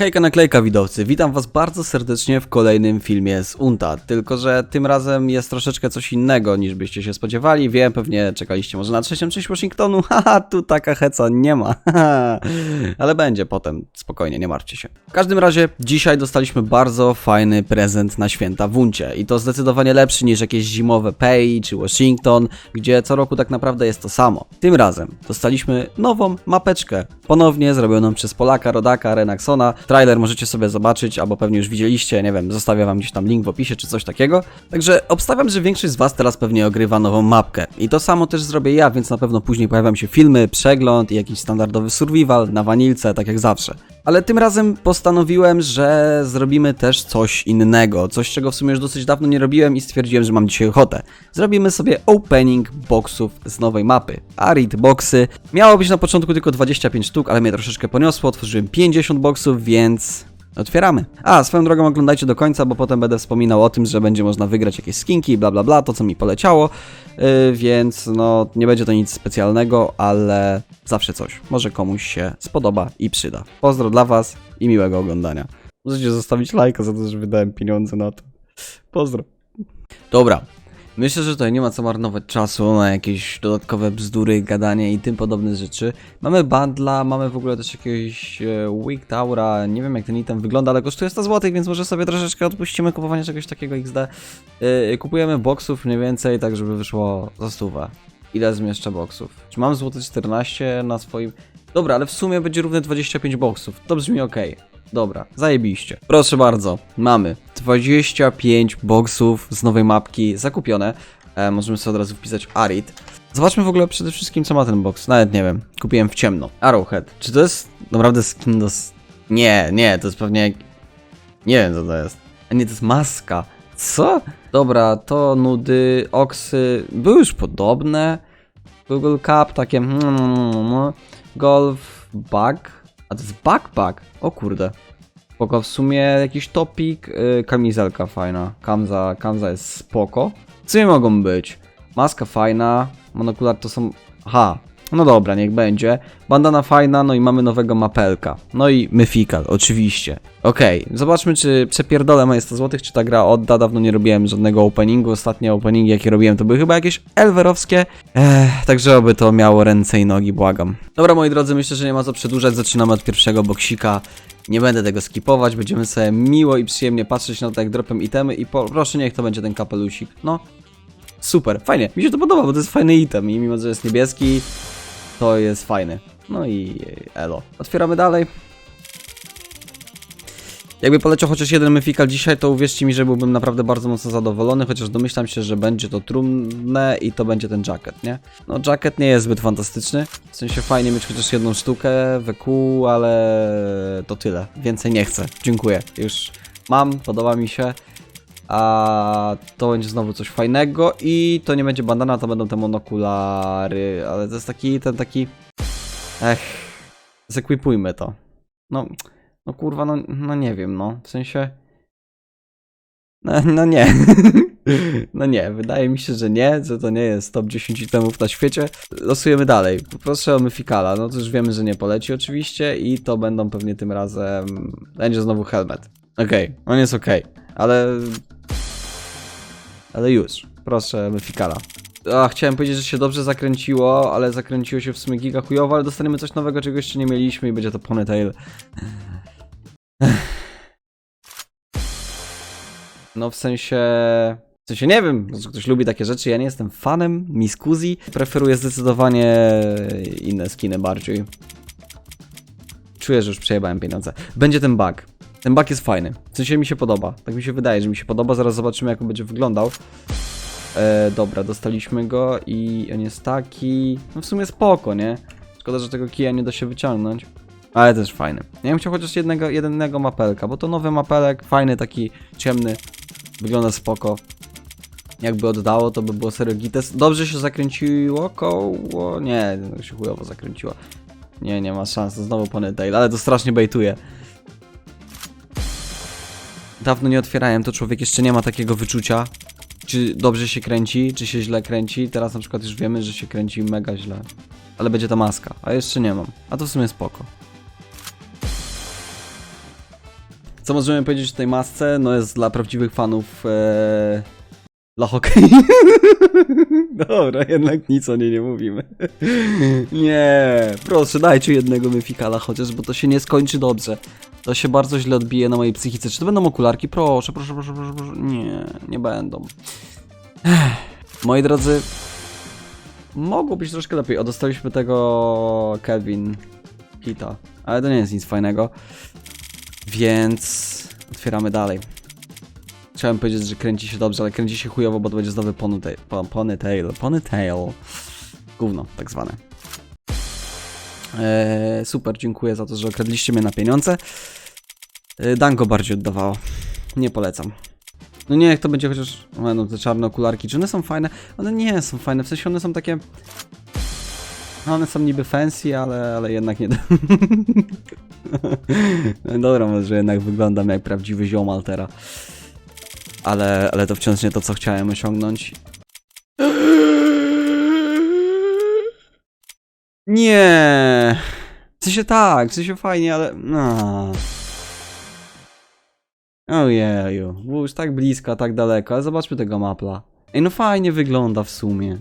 Hejka naklejka widowcy, witam was bardzo serdecznie w kolejnym filmie z UNTA, tylko że tym razem jest troszeczkę coś innego niż byście się spodziewali, wiem, pewnie czekaliście może na trzecią część Washingtonu, haha, tu taka heca nie ma, ale będzie potem, spokojnie, nie martwcie się. W każdym razie, dzisiaj dostaliśmy bardzo fajny prezent na święta w UNCie. I to zdecydowanie lepszy niż jakieś zimowe Pay czy Washington, gdzie co roku tak naprawdę jest to samo. Tym razem dostaliśmy nową mapeczkę, ponownie zrobioną przez Polaka, Rodaka, Renaxona, Trailer możecie sobie zobaczyć, albo pewnie już widzieliście, nie wiem, zostawię wam gdzieś tam link w opisie czy coś takiego. Także obstawiam, że większość z was teraz pewnie ogrywa nową mapkę. I to samo też zrobię ja, więc na pewno później pojawią się filmy, przegląd i jakiś standardowy survival na wanilce, tak jak zawsze. Ale tym razem postanowiłem, że zrobimy też coś innego, coś czego w sumie już dosyć dawno nie robiłem i stwierdziłem, że mam dzisiaj ochotę. Zrobimy sobie opening boxów z nowej mapy. Arid boxy. Miało być na początku tylko 25 sztuk, ale mnie troszeczkę poniosło, otworzyłem 50 boxów, więc Otwieramy. A, swoją drogą oglądajcie do końca, bo potem będę wspominał o tym, że będzie można wygrać jakieś skinki, bla bla bla, to co mi poleciało, yy, więc no nie będzie to nic specjalnego, ale zawsze coś. Może komuś się spodoba i przyda. Pozdro dla was i miłego oglądania. Możecie zostawić lajka za to, że wydałem pieniądze na to. Pozdro. Dobra. Myślę, że tutaj nie ma co marnować czasu na jakieś dodatkowe bzdury, gadanie i tym podobne rzeczy. Mamy bandla, mamy w ogóle też jakiegoś e, Weak Taura, nie wiem jak ten item wygląda, ale kosztuje 100 zł, więc może sobie troszeczkę odpuścimy kupowanie czegoś takiego XD. Yy, kupujemy boksów mniej więcej, tak żeby wyszło za stówę. Ile zmieszczę boksów? Czy mam złote 14 na swoim... Dobra, ale w sumie będzie równe 25 boksów. To brzmi ok. Dobra, zajebiście. Proszę bardzo, mamy 25 boksów z nowej mapki zakupione. E, możemy sobie od razu wpisać Arid. Zobaczmy w ogóle przede wszystkim, co ma ten box. Nawet nie wiem. Kupiłem w ciemno. Arrowhead. Czy to jest naprawdę skin do... Nie, nie, to jest pewnie... Nie wiem, co to jest. A nie, to jest maska. Co? Dobra, to nudy, oksy były już podobne. Google Cup, takie... mm, Golf bug. A to jest backpack. O kurde. Spoko, w sumie jakiś topik, yy, kamizelka fajna. Kamza, kamza jest spoko. Co nie mogą być? Maska fajna, monokular to są... Aha, no dobra, niech będzie. Bandana fajna, no i mamy nowego mapelka. No i Mythical, oczywiście. Okej, zobaczmy czy przepierdolę moje 100 zł, czy ta gra odda. Dawno nie robiłem żadnego openingu. Ostatnie openingi jakie robiłem to były chyba jakieś elwerowskie. Ech, także oby to miało ręce i nogi, błagam. Dobra moi drodzy, myślę, że nie ma co przedłużać. Zaczynamy od pierwszego boksika. Nie będę tego skipować, będziemy sobie miło i przyjemnie patrzeć na to, jak dropią itemy i proszę niech to będzie ten kapelusik. No, super, fajnie, mi się to podoba, bo to jest fajny item i mimo, że jest niebieski, to jest fajny. No i elo. Otwieramy dalej. Jakby poleciał chociaż jeden myfikal dzisiaj, to uwierzcie mi, że byłbym naprawdę bardzo mocno zadowolony, chociaż domyślam się, że będzie to trumne i to będzie ten jacket, nie? No jacket nie jest zbyt fantastyczny, w sensie fajnie mieć chociaż jedną sztukę WQ, ale to tyle, więcej nie chcę, dziękuję, już mam, podoba mi się. A to będzie znowu coś fajnego i to nie będzie bandana, to będą te monokulary, ale to jest taki, ten taki... Ech, zekwipujmy to. No, no kurwa, no, no nie wiem, no, w sensie... No, no nie. No nie, wydaje mi się, że nie, że to nie jest top 10 itemów na świecie. Losujemy dalej. Proszę o Myfikala, no to już wiemy, że nie poleci oczywiście i to będą pewnie tym razem... Będzie znowu helmet. Okej, on jest okej, ale... Ale już, proszę Myfikala. A, chciałem powiedzieć, że się dobrze zakręciło, ale zakręciło się w sumie giga chujowo, ale dostaniemy coś nowego, czego jeszcze nie mieliśmy i będzie to Ponytail. No w sensie... W sensie nie wiem, może ktoś lubi takie rzeczy, ja nie jestem fanem Miskuzi. Preferuję zdecydowanie inne skiny bardziej. Czuję, że już przejebałem pieniądze. Będzie ten bug. Ten bug jest fajny. W sensie mi się podoba. Tak mi się wydaje, że mi się podoba. Zaraz zobaczymy, jak on będzie wyglądał. E, dobra, dostaliśmy go i on jest taki... No w sumie spoko, nie? Szkoda, że tego kija nie da się wyciągnąć. Ale też fajny. Ja bym chciał chociaż jednego, jednego mapelka, bo to nowy mapelek, fajny, taki ciemny. Wygląda spoko. Jakby oddało, to by było serio gites. Dobrze się zakręciło koło... Nie, się chujowo zakręciło. Nie, nie ma szans, to znowu Ponytail, ale to strasznie bejtuje. Dawno nie otwierałem, to człowiek jeszcze nie ma takiego wyczucia, czy dobrze się kręci, czy się źle kręci. Teraz na przykład już wiemy, że się kręci mega źle. Ale będzie ta maska, a jeszcze nie mam. A to w sumie spoko. Co możemy powiedzieć o tej masce? No jest dla prawdziwych fanów e... dla hokeja. Dobra, jednak nic o niej nie mówimy. nie, proszę dajcie jednego myfikala chociaż, bo to się nie skończy dobrze. To się bardzo źle odbije na mojej psychice. Czy to będą okularki? Proszę, proszę, proszę, proszę, proszę. Nie, nie będą. Moi drodzy, mogło być troszkę lepiej. O, dostaliśmy tego Kelvin Kita, ale to nie jest nic fajnego. Więc otwieramy dalej. Chciałem powiedzieć, że kręci się dobrze, ale kręci się chujowo, bo to będzie znowu ponytail. po- Ponytail. Ponytail. Gówno, tak zwane. Eee, super, dziękuję za to, że okradliście mnie na pieniądze. Eee, Dango bardziej oddawało. Nie polecam. No nie, jak to będzie chociaż... No te czarne okularki, czy one są fajne? One nie są fajne, w sensie one są takie... No one są niby fancy, ale, ale jednak nie... No Dobra, może jednak wyglądam jak prawdziwy ziomal teraz. Ale, ale to wciąż nie to, co chciałem osiągnąć. Nie. W sensie tak, w sensie fajnie, ale... No. Ojeju, było już tak blisko, tak daleko, ale zobaczmy tego mapla. Ej, no fajnie wygląda w sumie.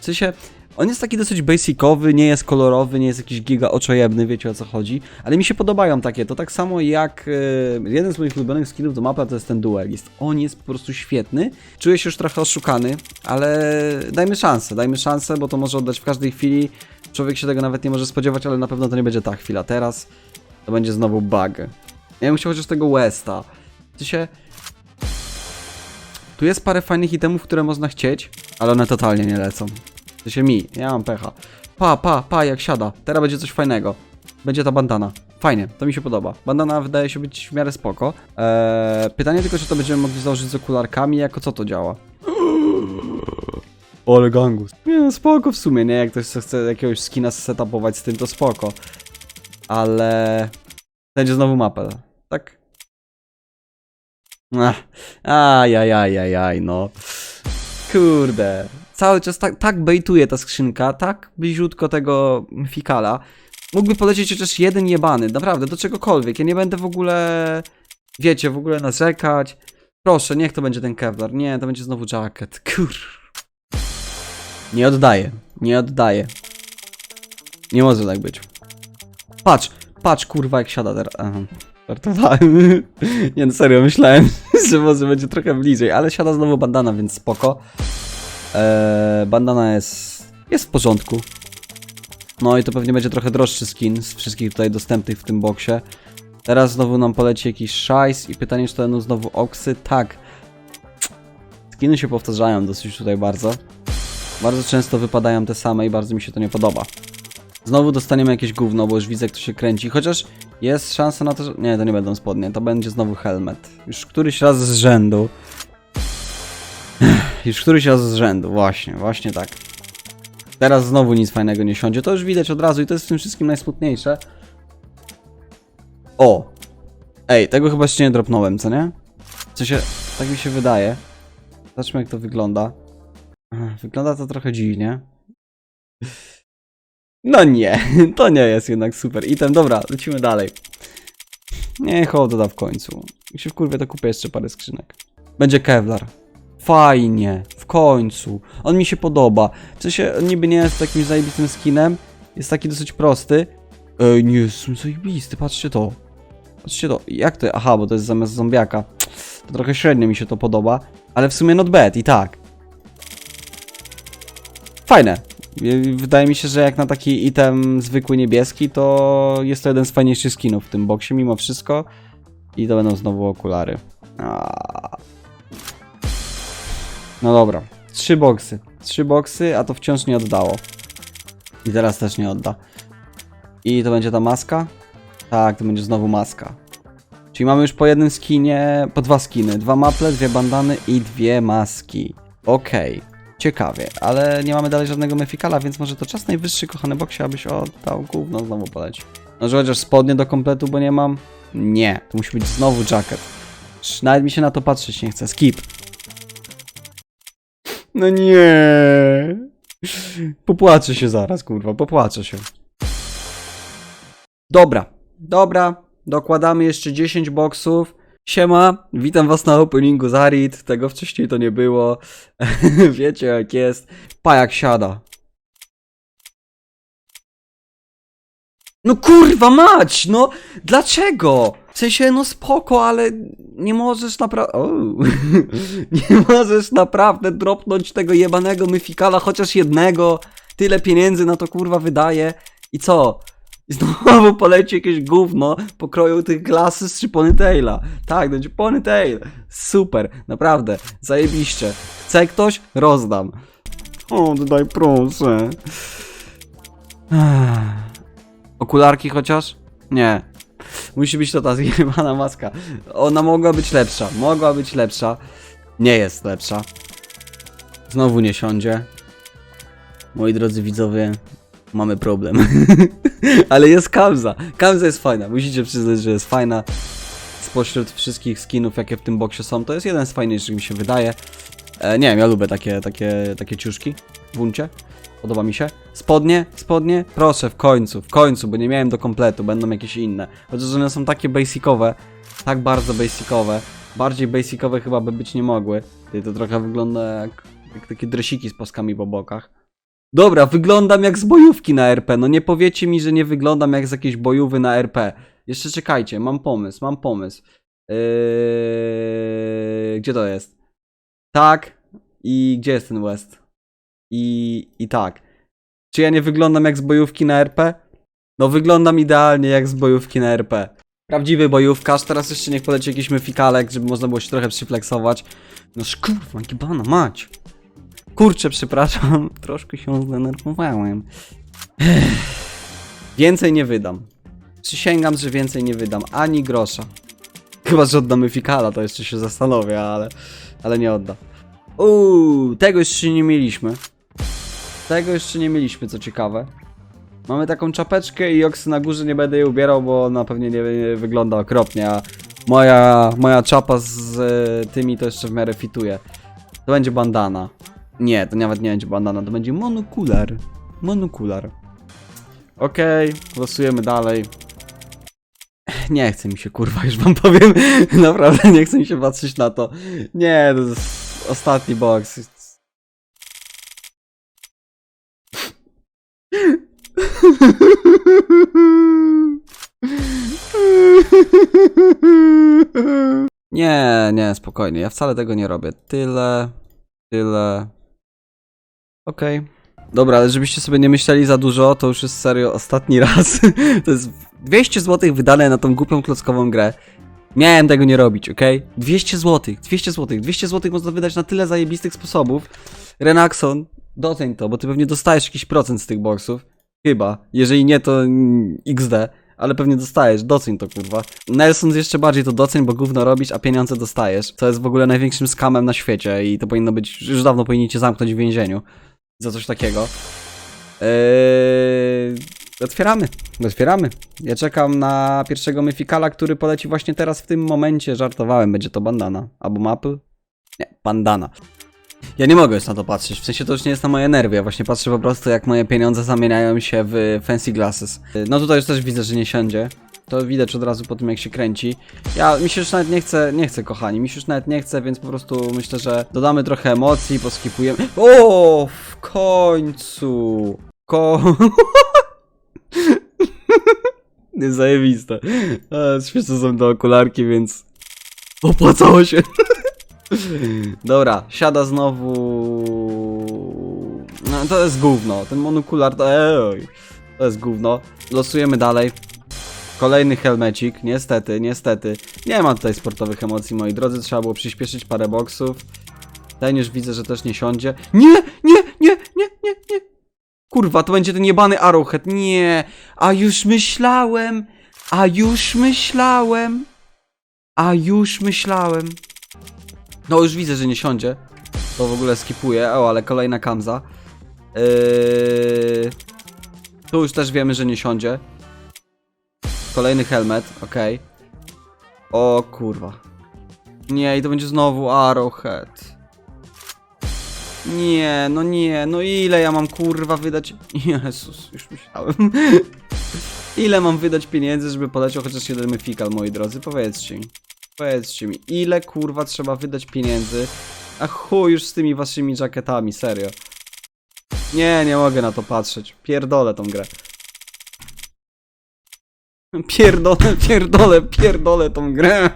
W sensie, on jest taki dosyć basicowy, nie jest kolorowy, nie jest jakiś giga oczojebny, wiecie o co chodzi, ale mi się podobają takie, to tak samo jak e, jeden z moich ulubionych skinów do mapla to jest ten duelist. On jest po prostu świetny, czuję się już trochę oszukany, ale dajmy szansę, dajmy szansę, bo to może oddać w każdej chwili, człowiek się tego nawet nie może spodziewać, ale na pewno to nie będzie ta chwila teraz, to będzie znowu bug. Ja bym chciał chociaż tego Westa. Ty się... Tu jest parę fajnych itemów, które można chcieć, ale one totalnie nie lecą. To się mi, ja mam pecha. Pa, pa, pa, jak siada. Teraz będzie coś fajnego. Będzie ta bandana. Fajnie, to mi się podoba. Bandana wydaje się być w miarę spoko. Eee, pytanie tylko, czy to będziemy mogli założyć z okularkami, jako co to działa? Ole gangus. Nie no, spoko w sumie, nie? Jak ktoś chce jakiegoś skina setupować z tym, to spoko. Ale... Będzie znowu mapę, tak? Ach, Ajajajajaj, no. Kurde. Cały czas tak, tak bejtuje ta skrzynka, tak bliziutko tego fikala. Mógłby polecieć chociaż jeden jebany, naprawdę, do czegokolwiek. Ja nie będę w ogóle, wiecie, w ogóle narzekać. Proszę, niech to będzie ten Kevlar. Nie, to będzie znowu jacket. Kur. Nie oddaję, nie oddaję. Nie może tak być. Patrz, patrz, kurwa, jak siada teraz. Aha. Żartowałem. Nie no serio, myślałem, że może będzie trochę bliżej, ale siada znowu bandana, więc spoko. Eee, bandana jest, jest w porządku. No i to pewnie będzie trochę droższy skin z wszystkich tutaj dostępnych w tym boksie. Teraz znowu nam poleci jakiś szajs i pytanie, czy to będą znowu oksy? Tak. Skiny się powtarzają dosyć tutaj bardzo. Bardzo często wypadają te same i bardzo mi się to nie podoba. Znowu dostaniemy jakieś gówno, bo już widzę, jak to się kręci. Chociaż jest szansa na to, że... Nie, to nie będą spodnie, to będzie znowu helmet. Już któryś raz z rzędu. Już któryś raz z rzędu, właśnie, właśnie tak. Teraz znowu nic fajnego nie siądzie, to już widać od razu i to jest w tym wszystkim najsmutniejsze. O! Ej, tego chyba jeszcze nie dropnąłem, co nie? W sensie, tak mi się wydaje. Zobaczmy jak to wygląda. Wygląda to trochę dziwnie. No nie, to nie jest jednak super item. Dobra, lecimy dalej. Niech on doda w końcu. Jak się wkurwię, to kupię jeszcze parę skrzynek. Będzie Kevlar. Fajnie, w końcu. On mi się podoba. W sensie, on niby nie jest takim zajebistym skinem. Jest taki dosyć prosty. Ej, nie, jest zajebisty, patrzcie to. Patrzcie to. Jak to? Aha, bo to jest zamiast zombiaka. To trochę średnio mi się to podoba. Ale w sumie not bad, i tak. Fajne. Wydaje mi się, że jak na taki item zwykły niebieski, to jest to jeden z fajniejszych skinów w tym boksie mimo wszystko. I to będą znowu okulary. Aaaa. No dobra. Trzy boksy. Trzy boksy, a to wciąż nie oddało. I teraz też nie odda. I to będzie ta maska? Tak, to będzie znowu maska. Czyli mamy już po jednym skinie, po dwa skiny. Dwa maple, dwie bandany i dwie maski. Okej. Ciekawie, ale nie mamy dalej żadnego mefikala, więc może to czas najwyższy, kochany boksie, abyś oddał gówno znowu poleci. Może chociaż spodnie do kompletu, bo nie mam? Nie, to musi być znowu jacket. Nawet mi się na to patrzeć nie chce. Skip. No nie. Popłaczę się zaraz, kurwa, popłaczę się. Dobra, dobra, dokładamy jeszcze 10 boksów. Siema, witam was na openingu Zarit, tego wcześniej to nie było. Wiecie jak jest. Pajak siada. No kurwa mać, no dlaczego? W sensie, no spoko, ale nie możesz naprawdę... nie możesz naprawdę dropnąć tego jebanego myfikala, chociaż jednego. Tyle pieniędzy na to kurwa wydaje. I co? I znowu poleci jakieś gówno pokroju tych glasses czy ponytaila. Tak, będzie ponytail. Super, naprawdę, zajebiście. Chce ktoś? Rozdam. O, daj proszę. Okularki chociaż? Nie. Musi być to ta zjebana maska. Ona mogła być lepsza. Mogła być lepsza. Nie jest lepsza. Znowu nie siądzie. Moi drodzy widzowie, mamy problem. Ale jest Kamza. Kamza jest fajna. Musicie przyznać, że jest fajna. Spośród wszystkich skinów, jakie w tym boksie są, to jest jeden z fajniejszych, mi się wydaje. E, nie wiem, ja lubię takie, takie, takie ciuszki w buncie. Podoba mi się. Spodnie, spodnie, proszę, w końcu, w końcu, bo nie miałem do kompletu, będą jakieś inne. Chociaż one są takie basicowe, tak bardzo basicowe. Bardziej basicowe chyba by być nie mogły. Ty, To trochę wygląda jak, jak takie dresiki z paskami po bokach. Dobra, wyglądam jak z bojówki na RP. No nie powiecie mi, że nie wyglądam jak z jakiejś bojówy na RP. Jeszcze czekajcie, mam pomysł, mam pomysł. Yy... Gdzie to jest? Tak. I gdzie jest ten West? I, I tak. Czy ja nie wyglądam jak z bojówki na RP? No wyglądam idealnie jak z bojówki na RP. Prawdziwy bojówkarz, teraz jeszcze niech poleci jakiś myfikalek, żeby można było się trochę przyflexować. No kurwa, gibana mać. Kurczę, przepraszam, troszkę się zdenerwowałem. Więcej nie wydam. Przysięgam, że więcej nie wydam, ani grosza. Chyba, że oddamy fikala, to jeszcze się zastanowię, ale, ale nie odda. Uuu, tego jeszcze nie mieliśmy. Tego jeszcze nie mieliśmy, co ciekawe. Mamy taką czapeczkę i oksy na górze nie będę jej ubierał, bo na pewnie nie, nie wygląda okropnie, a moja, moja czapa z e, tymi to jeszcze w miarę fituje. To będzie bandana. Nie, to nawet nie będzie bandana, to będzie monokular. Monokular. Okej, losujemy dalej. Nie chce mi się, kurwa, już wam powiem. Naprawdę nie chce mi się patrzeć na to. Nie, to ostatni box. Nie, nie, spokojnie. Ja wcale tego nie robię. Tyle, tyle. Okej. Dobra, ale żebyście sobie nie myśleli za dużo, to już jest serio ostatni raz. To jest 200 zł wydane na tą głupią klockową grę. Miałem tego nie robić, ok? 200 zł, 200 zł, 200 zł można wydać na tyle zajebistych sposobów. Renaxon, doceń to, bo ty pewnie dostajesz jakiś procent z tych boxów. Chyba. Jeżeli nie, to XD. Ale pewnie dostajesz, doceń to kurwa. Nelson jeszcze bardziej to doceń, bo gówno robisz, a pieniądze dostajesz. Co jest w ogóle największym skamem na świecie i to powinno być, już dawno powinni cię zamknąć w więzieniu. Za coś takiego. Eee, otwieramy, otwieramy. Ja czekam na pierwszego myfikala, który poleci właśnie teraz w tym momencie. Żartowałem, będzie to bandana. Albo mapy? Nie, bandana. Ja nie mogę już na to patrzeć, w sensie to już nie jest na moje nerwy, ja właśnie patrzę po prostu jak moje pieniądze zamieniają się w fancy glasses. No tutaj już też widzę, że nie siądzie. To widać od razu po tym jak się kręci. Ja, mi się już nawet nie chce, nie chce kochani, mi się już nawet nie chce, więc po prostu myślę, że dodamy trochę emocji, poskipujemy. O, w końcu! Ko... Nie zajebiste. A, Świetne są te okularki, więc opłacało się. Dobra, siada znowu. No to jest gówno. Ten monokular to. Ej, to jest gówno. Losujemy dalej. Kolejny helmecik. Niestety, niestety. Nie ma tutaj sportowych emocji, moi drodzy. Trzeba było przyspieszyć parę boksów. Ten już widzę, że też nie siądzie. Nie, nie, nie, nie, nie, nie. Kurwa, to będzie ten jebany Arrowhead. Nie. A już myślałem. A już myślałem. A już myślałem. No już widzę, że nie siądzie. To w ogóle skipuję. O, ale kolejna kamza. Yy... Tu już też wiemy, że nie siądzie. Kolejny helmet, okej. O kurwa. Nie, i to będzie znowu Arrowhead. Nie, no nie, no ile ja mam kurwa wydać? Jezus, już myślałem. Ile mam wydać pieniędzy, żeby poleciał chociaż jeden myfikal, moi drodzy? Powiedzcie. Powiedzcie mi, ile kurwa trzeba wydać pieniędzy? A chuj już z tymi waszymi jacketami, serio. Nie, nie mogę na to patrzeć. Pierdolę tą grę. Pierdolę, pierdolę, pierdolę tą grę.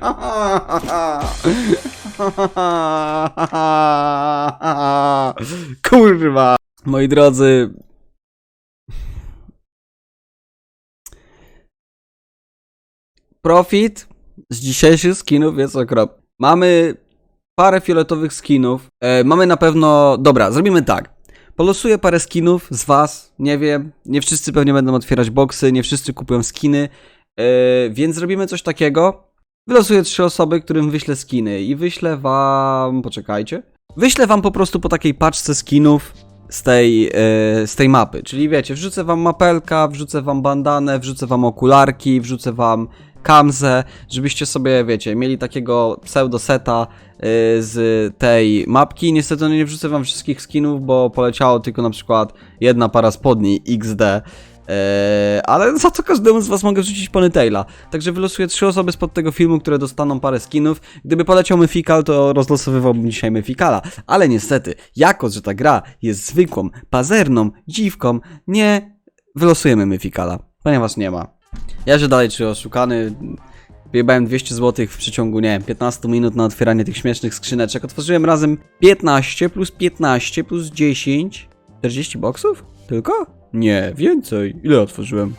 Kurwa. Moi drodzy. Profit z dzisiejszych skinów jest okropny. Mamy parę fioletowych skinów. E, mamy na pewno. Dobra, zrobimy tak. Polosuję parę skinów z was. Nie wiem. Nie wszyscy pewnie będą otwierać boxy, nie wszyscy kupują skiny. E, więc zrobimy coś takiego. Wylosuję trzy osoby, którym wyślę skiny i wyślę wam. Poczekajcie. Wyślę wam po prostu po takiej paczce skinów z tej, e, z tej mapy. Czyli wiecie, wrzucę wam mapelka, wrzucę wam bandanę, wrzucę wam okularki, wrzucę wam kamzę, żebyście sobie, wiecie, mieli takiego pseudoseta y, z tej mapki. Niestety no nie wrzucę wam wszystkich skinów, bo poleciało tylko na przykład jedna para spodni XD. Eee, ale za to każdemu z was mogę wrzucić Ponytaila. Także wylosuję trzy osoby spod tego filmu, które dostaną parę skinów. Gdyby poleciał Myfikal, to rozlosowywałbym dzisiaj Myfikala. Ale niestety, jako że ta gra jest zwykłą, pazerną dziwką, nie wylosujemy Myfikala, ponieważ nie ma. Ja się dalej czuję oszukany. Wyjebałem 200 zł w przeciągu, nie wiem, 15 minut na otwieranie tych śmiesznych skrzyneczek. Otworzyłem razem 15 plus 15 plus 10. 40 boksów? Tylko? Nie, więcej. Ile otworzyłem?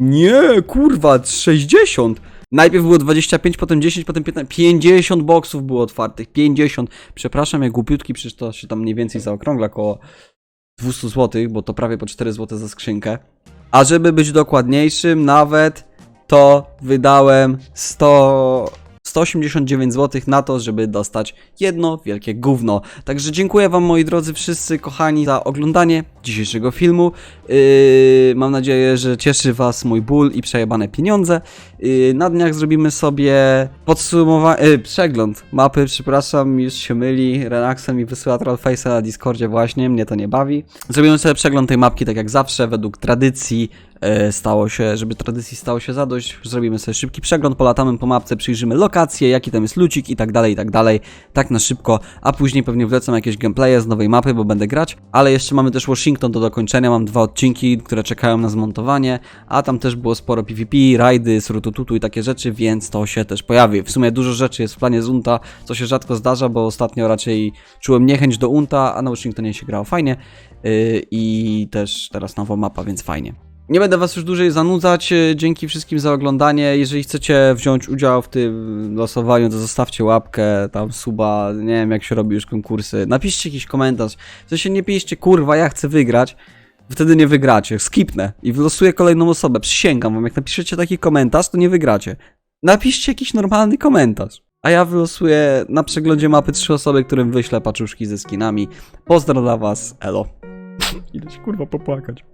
Nie, kurwa, 60. Najpierw było 25, potem 10, potem 15. 50 boksów było otwartych. 50. Przepraszam, jak głupiutki, przecież to się tam mniej więcej zaokrągla koło 200 zł, bo to prawie po 4 zł za skrzynkę. A żeby być dokładniejszym, nawet to wydałem 100, 189 zł na to, żeby dostać jedno wielkie gówno. Także dziękuję Wam, moi drodzy, wszyscy kochani, za oglądanie dzisiejszego filmu. Yy, mam nadzieję, że cieszy Was mój ból i przejebane pieniądze. Yy, na dniach zrobimy sobie podsumowanie, yy, przegląd mapy, przepraszam, już się myli. Renaxel mi wysyła Trollface'a na Discordzie właśnie, mnie to nie bawi. Zrobimy sobie przegląd tej mapki tak jak zawsze, według tradycji e, stało się, żeby tradycji stało się zadość, zrobimy sobie szybki przegląd, polatamy po mapce, przyjrzymy lokacje, jaki tam jest lucik i tak dalej, i tak dalej, tak na szybko, a później pewnie wlecą jakieś gameplaye z nowej mapy, bo będę grać, ale jeszcze mamy też Washington do dokończenia, mam dwa odcinki, które czekają na zmontowanie, a tam też było sporo PvP, rajdy, surutututu i takie rzeczy, więc to się też pojawi. W sumie dużo rzeczy jest w planie z Unta, co się rzadko zdarza, bo ostatnio raczej czułem niechęć do Unta, a na Washingtonie się grało fajnie yy, i też teraz nowa mapa, więc fajnie. Nie będę was już dłużej zanudzać. e, Dzięki wszystkim za oglądanie. Jeżeli chcecie wziąć udział w tym losowaniu, to zostawcie łapkę, tam suba, nie wiem jak się robi już konkursy. Napiszcie jakiś komentarz. W sensie nie piszcie, kurwa, ja chcę wygrać. Wtedy nie wygracie. Skipnę i wylosuję kolejną osobę. Przysięgam wam, jak napiszecie taki komentarz, to nie wygracie. Napiszcie jakiś normalny komentarz. A ja wylosuję na przeglądzie mapy trzy osoby, którym wyślę paczuszki ze skinami. Pozdro dla was, elo. Idę się kurwa popłakać.